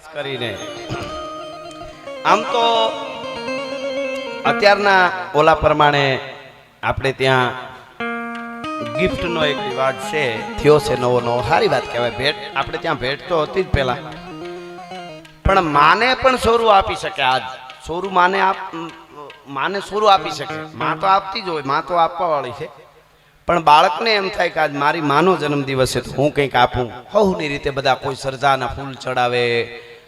ખાસ કરીને. આમ તો અત્યારના ઓલા પ્રમાણે આપણે ત્યાં ગિફ્ટનો એક રિવાજ છે, થયો છે નવો નવો. સારી વાત કહેવાય, ભેટ, આપણે ત્યાં ભેટ તો હતી જ પહેલા. પણ માને પણ સોરું આપી શકે આજ. સોરું માને આપ માને સોરું આપી શકે. માં તો આપતી જ હોય, માં તો આપવા વાળી છે. પણ બાળકને એમ થાય કે આજ મારી માનો જન્મદિવસ છે, તો હું કંઈક આપું. હવની રીતે બધા કોઈ સરજાના ફૂલ ચડાવે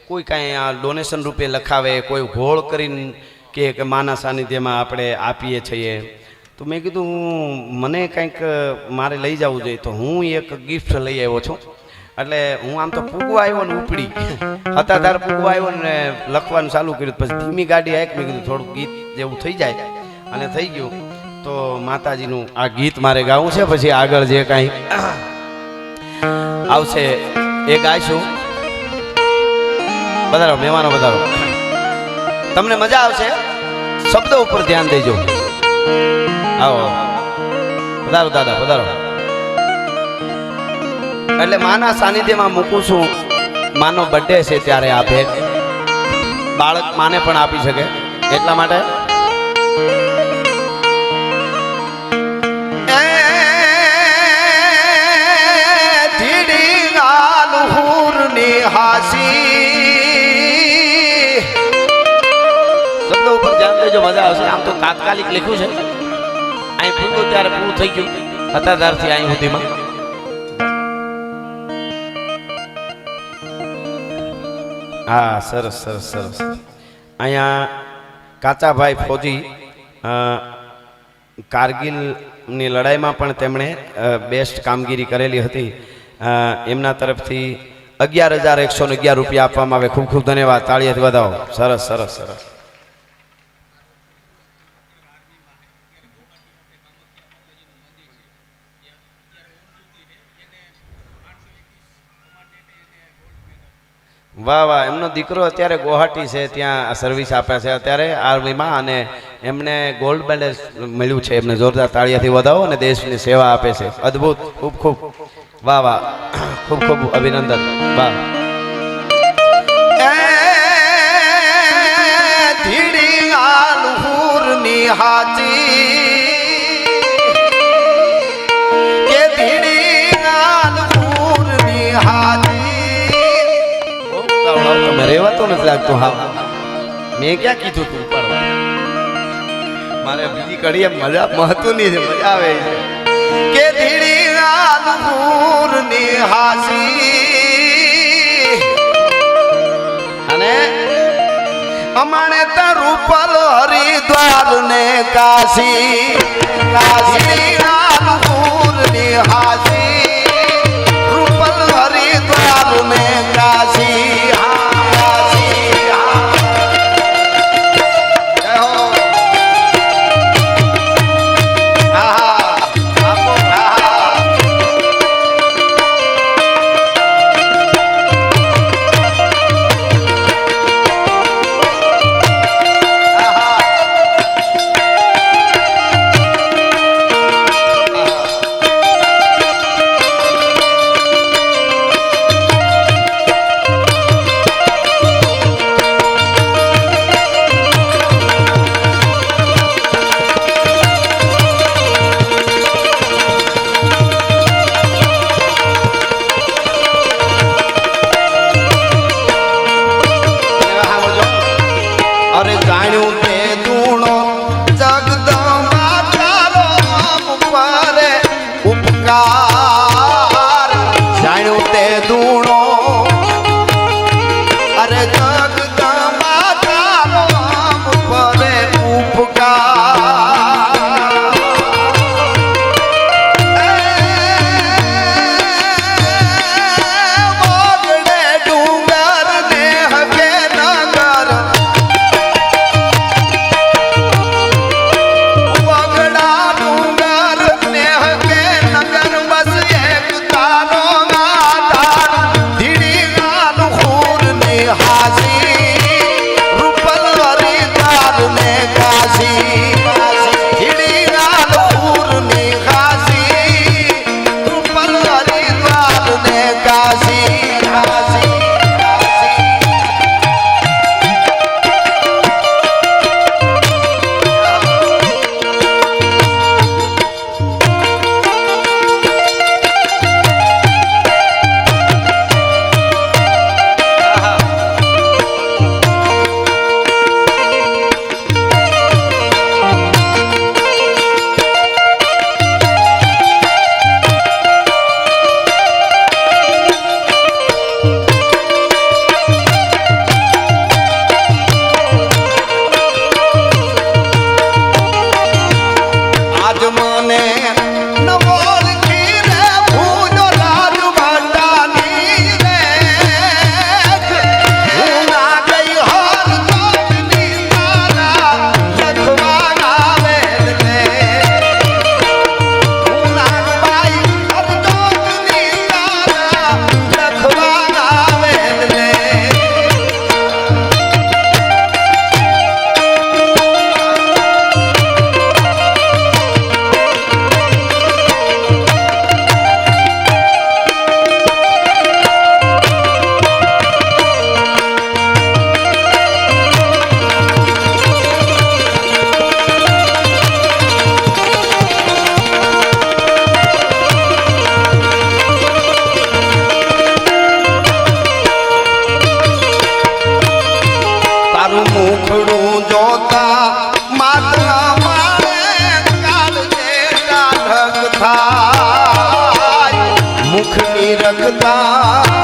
કોઈ કાંઈ આ ડોનેશન રૂપે લખાવે, કોઈ ઘોળ કરીને કે માના સાનિધ્યમાં આપણે આપીએ છીએ. તો મેં કીધું હું, મને કંઈક મારે લઈ જવું જોઈએ. તો હું એક ગિફ્ટ લઈ આવ્યો છું. એટલે હું આમ તો પૂગવા આવ્યો ને ઉપડી. હતા તાર પૂગવા આવ્યો ને લખવાનું ચાલુ કર્યું. પછી ધીમી ગાડી આયક. મેં કીધું થોડુંક ગીત જેવું થઈ જાય. અને થઈ ગયું. તો માતાજીનું આ ગીત મારે ગાવું છે. પછી આગળ જે કાંઈ આવશે એ ગાઈશું. વધારો, મહેમાનો વધારો. તમને મજા આવશે? શબ્દો ઉપર ધ્યાન દેજો. આવો. પધારો દાદા પધારો એટલે માના સાનિધ્યમાં મૂકું છું, માનો બર્થડે છે ત્યારે આ ભેટ. બાળક માને પણ આપી શકે. એટલા માટે? હાસી. ઉપર મજા આવશે. આમ તો તાત્કાલિક લખ્યું છે. અહીં પૂરું ત્યારે પૂરું થઈ ગયું. અત્યારથી અહીં સુધીમાં. હા, સરસ સરસ સરસ. અહીંયા કાચાભાઈ ફૌજી કારગિલની લડાઈમાં પણ તેમણે બેસ્ટ કામગીરી કરેલી હતી. એમના તરફથી અગિયાર હજાર એકસો ને અગિયાર રૂપિયા આપવામાં આવે. ખૂબ ખૂબ ધન્યવાદ. તાળીયાથી વધાવો. સરસ સરસ સરસ. વાહ વાહ, એમનો દીકરો અત્યારે ગુવાહાટી છે, ત્યાં સર્વિસ આપે છે અત્યારે આર્મીમાં અને એમને ગોલ્ડ મેડલ મળ્યું છે, એમને જોરદાર તાળીયાથી વધાવો અને દેશની સેવા આપે છે. અદ્ભુત, ખૂબ ખૂબ. વાહ વાહ. ખૂબ ખૂબ અભિનંદન. વાહ. કે નથી લાગતું, હા. મેં ક્યાં કીધું તું? પણ મારે બીજી કડી મજા મહત્વની છે, મજા આવે છે. કે ધીડી આલપુરની હાસી. અને અમાણે તારું પલ હરિદ્વાર ને કાશી. કાશી આલપુરની હાસી. રખતા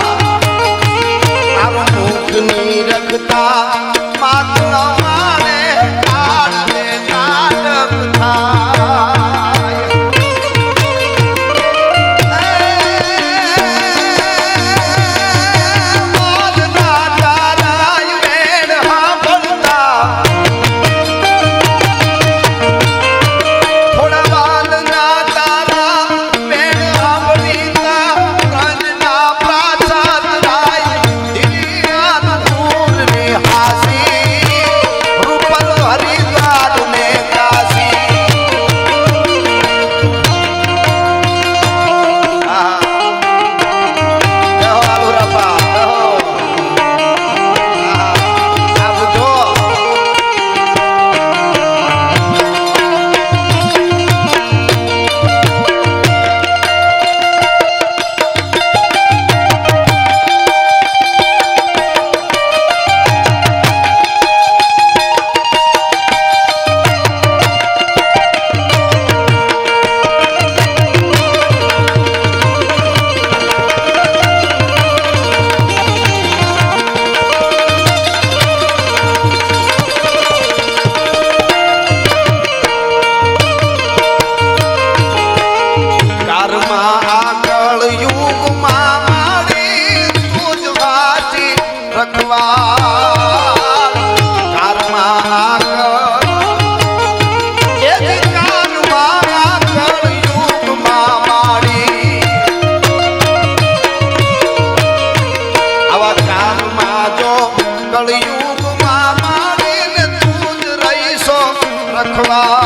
かな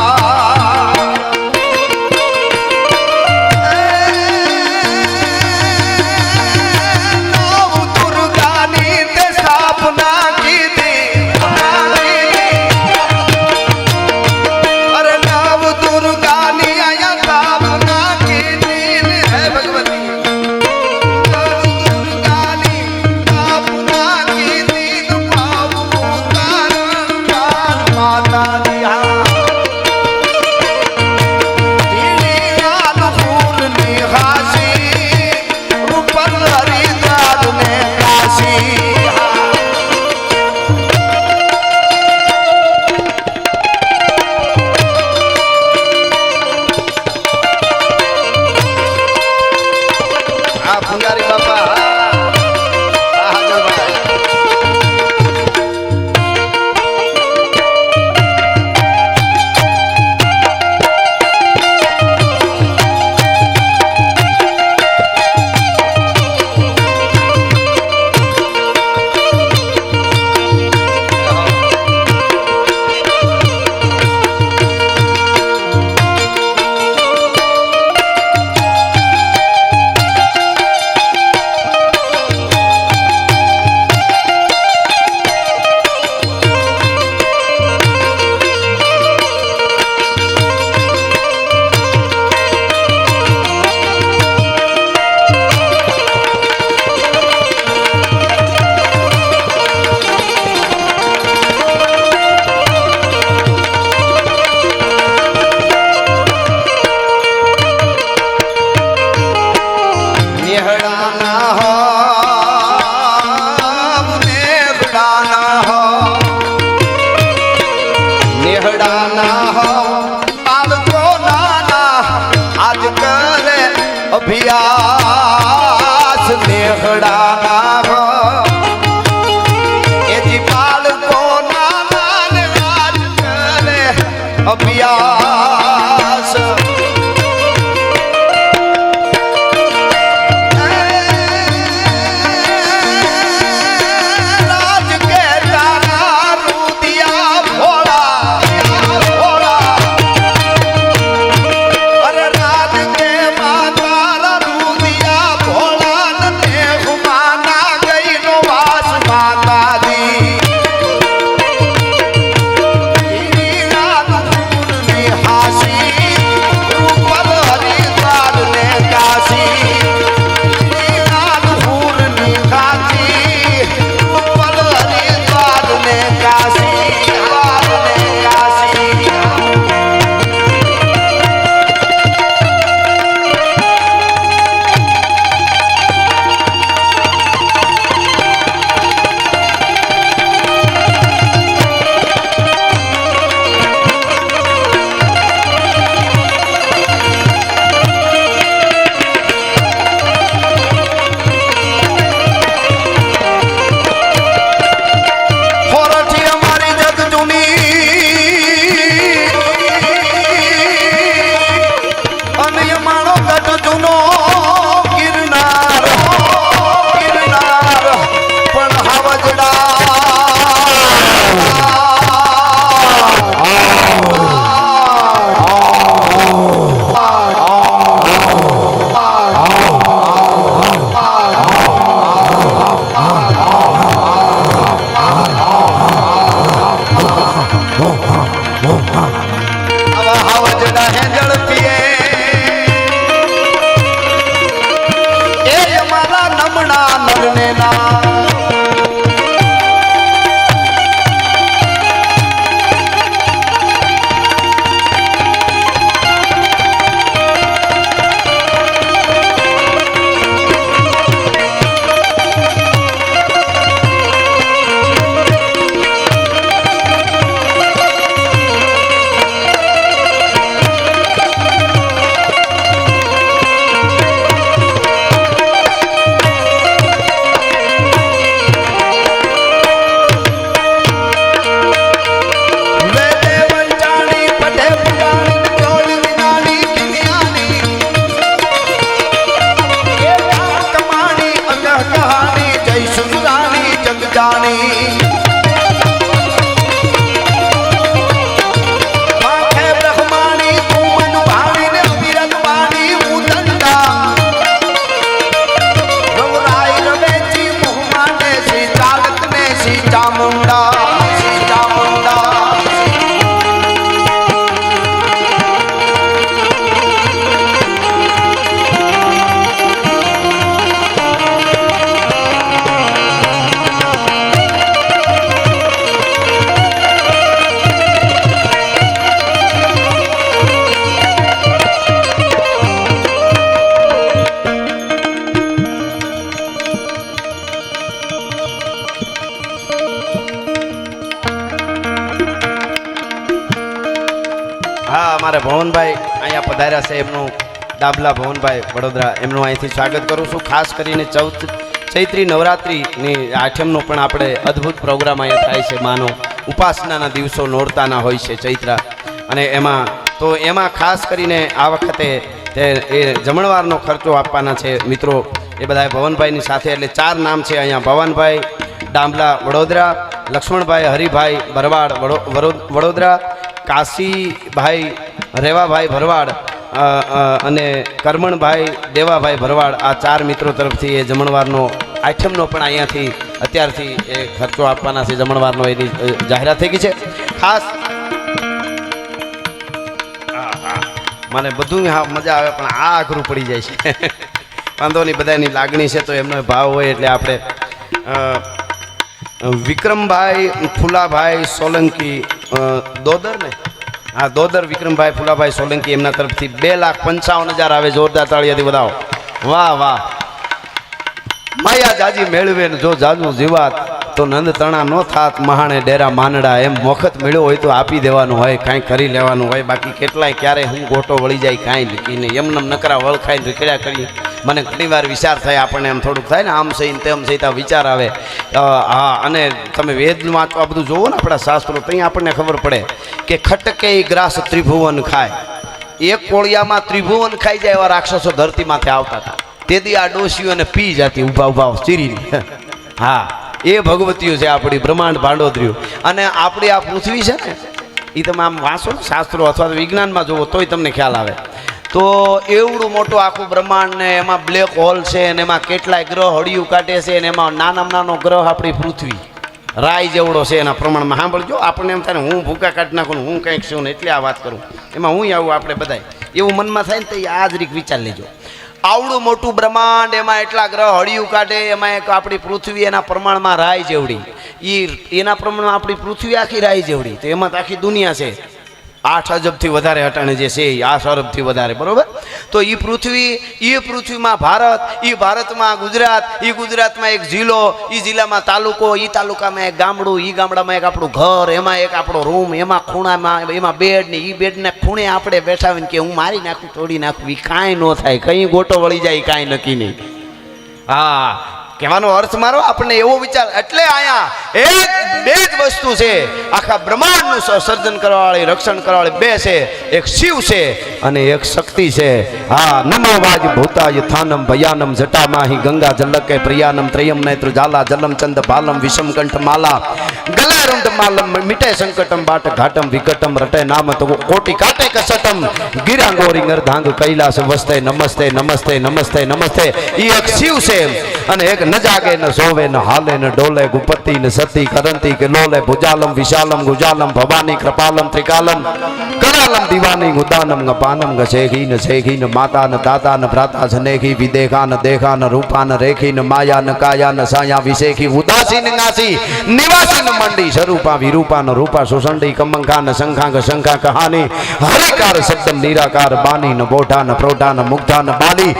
હમણાં નરને ના ડાબલા ભવનભાઈ વડોદરા, એમનું અહીંથી સ્વાગત કરું છું. ખાસ કરીને ચૌદ, ચૈત્રી નવરાત્રિની આઠમનો પણ આપણે અદ્ભુત પ્રોગ્રામ અહીંયા થાય છે. માનો, ઉપાસનાના દિવસો નોરતાના હોય છે, ચૈત્રા. અને એમાં, તો એમાં ખાસ કરીને આ વખતે એ જમણવારનો ખર્ચો આપવાના છે. મિત્રો, એ બધા ભવનભાઈની સાથે, એટલે ચાર નામ છે અહીંયા. ભવનભાઈ, ડાંબલા વડોદરા, લક્ષ્મણભાઈ, હરિભાઈ ભરવાડ વડો- વડો- વડોદરા, કાશીભાઈ, રેવાભાઈ ભરવાડ અને કરમણભાઈ, દેવાભાઈ ભરવાડ, આ ચાર મિત્રો તરફથી એ જમણવારનો આઈટમનો પણ અહીંયાથી, અત્યારથી એ ખર્ચો આપવાના છે જમણવારનો, એની જાહેરાત થઈ ગઈ છે ખાસ. મને બધું હા, મજા આવે, પણ આ આઘરું પડી જાય છે વાંધો નહીં બધાની લાગણી છે, તો એમનો ભાવ હોય એટલે આપણે વિક્રમભાઈ, ફુલાભાઈ, સોલંકી દોદર ને હા દોદર વિક્રમભાઈ ફુલાભાઈ સોલંકી એમના તરફથી બે લાખ પંચાવન હજાર આવે જોરદાર તાળીયાથી વધાવો. વાહ વાહ. માયા જાજી મેળવે જો જાજુ જીવાત, તો નંદ તણા નો થાત મહાણે ડેરા માનડા. એમ મખત મળ્યો હોય તો આપી દેવાનું હોય, કાંઈ કરી લેવાનું હોય. બાકી કેટલાય ક્યારે હું ગોટો વળી જાય, કાંઈ નહીં. એમને નકરા વળખાય રીકડ્યા કરી. મને ઘણીવાર વિચાર થાય, આપણને એમ થોડુંક થાય ને, આમ સહી તેમ સહી વિચાર આવે. હા, અને તમે વેદ વાંચવા બધું જોવો ને આપણા શાસ્ત્રો ત્યાં આપણને ખબર પડે કે ખટકે ગ્રાસ ત્રિભુવન ખાય. એક કોળિયામાં ત્રિભુવન ખાઈ જાય એવા રાક્ષસો ધરતીમાંથી આવતા હતા. તેથી આ ડોશીઓને પી જતી, ઊભા ઊભા ચીરીને. હા, એ ભગવતીઓ છે આપણી બ્રહ્માંડ ભાંડોદરીઓ. અને આપણી આ પૃથ્વી છે ને એ તમે આમ વાંચો શાસ્ત્રો અથવા તો વિજ્ઞાનમાં જુઓ, તોય તમને ખ્યાલ આવે. તો એવડું મોટું આખું બ્રહ્માંડ ને એમાં બ્લેક હોલ છે ને એમાં કેટલાય ગ્રહ હળિયું કાઢે છે ને એમાં નાનામાં નાનો ગ્રહ આપણી પૃથ્વી. રાય જેવડો છે એના પ્રમાણમાં. સાંભળજો, આપણને એમ થાય હું ભૂકા કાઢી નાખું હું કંઈક છું ને એટલે આ વાત કરું. એમાં હું આવું આપણે બધાય. એવું મનમાં થાય ને તો એ આ જ રીત વિચાર લેજો. આવડું મોટું બ્રહ્માંડ, એમાં એટલા ગ્રહ હળિયું કાઢે, એમાં એક આપણી પૃથ્વી એના પ્રમાણમાં રાય જેવડી. એ એના પ્રમાણમાં આપણી પૃથ્વી આખી રાય જેવડી. તો એમાં તો આખી દુનિયા છે. આઠ અજબથી વધારે હટાણે જે છે આઠ અરબથી વધારે, બરોબર? તો એ પૃથ્વી એ પૃથ્વીમાં ભારત એ ભારતમાં ગુજરાત એ ગુજરાતમાં એક જિલ્લો એ જિલ્લામાં તાલુકો એ તાલુકામાં એક ગામડું એ ગામડામાં એક આપણું ઘર, એમાં એક આપણો રૂમ, એમાં ખૂણામાં, એમાં બેડ ને એ બેડને ખૂણે આપણે બેઠા કે હું મારી નાખું, તોડી નાખું એ કાંઈ ન થાય, કંઈ ગોટો વળી જાય કાંઈ નક્કી નહીં. હા કહેવાનો અર્થ મારો, આપણને એવો વિચાર, એટલે આયા એક, બે જ વસ્તુ છે. આખા બ્રહ્માંડનું સર્જન કરવાવાળી, રક્ષણ કરવાવાળી બે છે. એક શિવ છે અને એક શક્તિ છે. હા નમોવાજ ભૂતાય થાનમ ભયાનમ જટામાહી ગંગા જલકે પ્રિયાનમ ત્રયમ નેત્ર જાલા જલમ ચંદ બાલમ વિષમ માલા. ગલારંદ માલમ મિટે સંકટમ બાટ ઘાટમ વિકટમ રટે નામ તો કોટી કાટે કસટમ. ગિરાંગોરી નરધાંગ કૈલાસ વસ્તે નમસ્તે નમસ્તે નમસ્તે નમસ્તે. ઈ એક શિવ છે અને એક ન જાગે ન સોવે ન હાલે ન ડોલે ગુપતિ ન સતી કરંતી કે લોલે ભુજાલમ વિશાલમ ગુજાલમ ભવાની કૃપાલમ ત્રિકાલમ. કરાલમ દિવાની ગુદાનમ ગપાનમ ગશેખી ને શેઘી ને માતા ને દાતા ને ભ્રાતા જનેખી વિદેખા ને દેખા ને રૂપા ને રેખી ને માયા ને કાયા ને સાયા વિશેખી ઉદાસી ને નાસી નિવાસી ને મંડી સ્વરૂપા વિરૂપા ને રૂપા સુસંડી કમંખા ને શંખા ક શંખા કહાની હરિકાર શબ્દમ નિરાકાર બાની ને બોઢા ને પ્રોઢા ને મુગ્ધા ને બાલી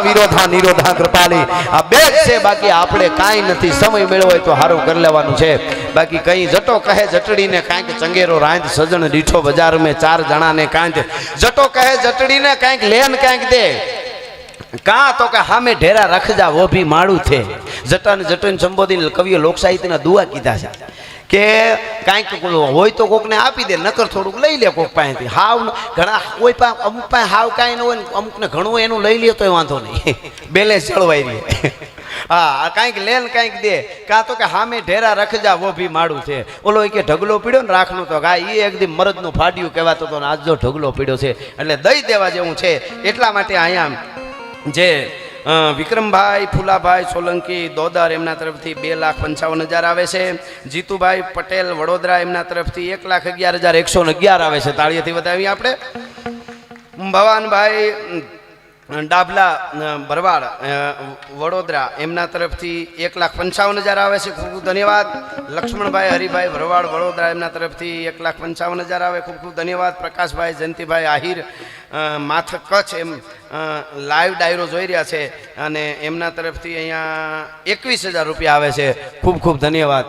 વિરોધા, નિરોધા કૃપાલી. આ બે જ છે, બાકી આપણે કાંઈ નથી. સમય મેળવો તો સારું કરી લેવાનું છે. બાકી કઈ જટો કહે જટડીને કાંઈક ચંગેરો રાંધ, સજણ દીઠો બજાર મેં ચાર જણાને કાંઈક જટો કહે જટડીને કાંઈક લેન કાંઈક દે. કા તો કે હામે ઢેરા રખજા વો ભી માળું છે. જટન જટન સંબોધીને કવિઓ લોકસાહિત્યના દુઆ કીધા છે. કે કાંઈક હોય તો કોકને આપી દે, નકર થોડુંક લઈ લે કોક પાસેથી. હાવ ઘણા કોઈ પાસે અમુક પાસે હાવ કાંઈ ન હોય ને અમુકને ઘણું એનું લઈ લે તોય વાંધો નહીં. બેલેન્સ જળવાઈ રહે. હા કાંઈક લે ને કાંઈક દે. કાં તો કે હામે ઢેરા રખજા વો ભી માડું છે. ઓલો કે ઢગલો પીડ્યો ને રાખનું તો હા એ એકદમ મરદનું ફાડ્યું કહેવાતો હતો ને આજ જો ઢગલો પીડ્યો છે. એટલે દઈ દેવા જેવું છે. એટલા માટે અહીંયા જે વિક્રમભાઈ ફુલાભાઈ સોલંકી દોદર એમના તરફથી બે લાખ પંચાવન હજાર આવે છે. જીતુભાઈ પટેલ વડોદરા એમના તરફથી એક લાખ અગિયાર હજાર એકસો અગિયાર આવે છે. તાળીએથી વધાવી આપણે. ભવાનભાઈ ડાભલા ભરવાડ વડોદરા, એમના તરફથી એક લાખ પંચાવન હજાર આવે છે. ખૂબ ખૂબ ધન્યવાદ. લક્ષ્મણભાઈ, હરિભાઈ, ભરવાડ, વડોદરા એમના તરફથી એક લાખ પંચાવન હજાર આવે. ખૂબ ખૂબ ધન્યવાદ. પ્રકાશભાઈ, જયંતિભાઈ, આહિર માથ કચ્છ એમ લાઈવ ડાયરો જોઈ રહ્યા છે અને એમના તરફથી અહીંયા એકવીસ હજાર રૂપિયા આવે છે. ખૂબ ખૂબ ધન્યવાદ.